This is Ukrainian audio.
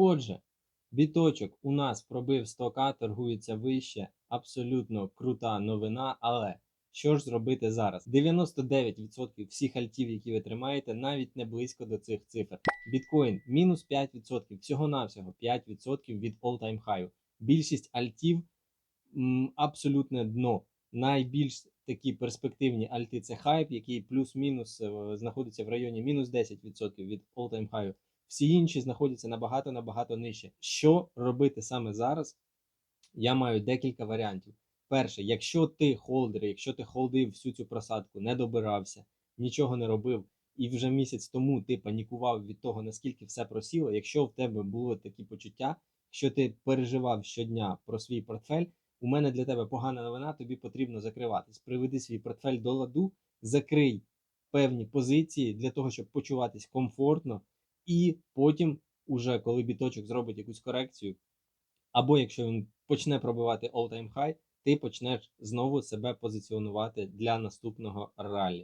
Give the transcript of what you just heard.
Отже, біточок у нас пробив 100к, торгується вище, абсолютно крута новина, але що ж зробити зараз? 99% всіх альтів, які ви тримаєте, навіть не близько до цих цифр. Біткоін мінус 5%, всього-навсього 5% від all-time high. Більшість альтів абсолютне дно. Найбільш такі перспективні альти це хайп, який плюс-мінус е, знаходиться в районі мінус 10% від all-time high. Всі інші знаходяться набагато набагато нижче. Що робити саме зараз? Я маю декілька варіантів. Перше, якщо ти холдер, якщо ти холдив всю цю просадку, не добирався, нічого не робив, і вже місяць тому ти панікував від того, наскільки все просіло. Якщо в тебе були такі почуття, що ти переживав щодня про свій портфель, у мене для тебе погана новина, тобі потрібно закриватись. Приведи свій портфель до ладу, закрий певні позиції для того, щоб почуватись комфортно, і потім, уже коли біточок зробить якусь корекцію, або якщо він почне пробивати all-time high, ти почнеш знову себе позиціонувати для наступного ралі.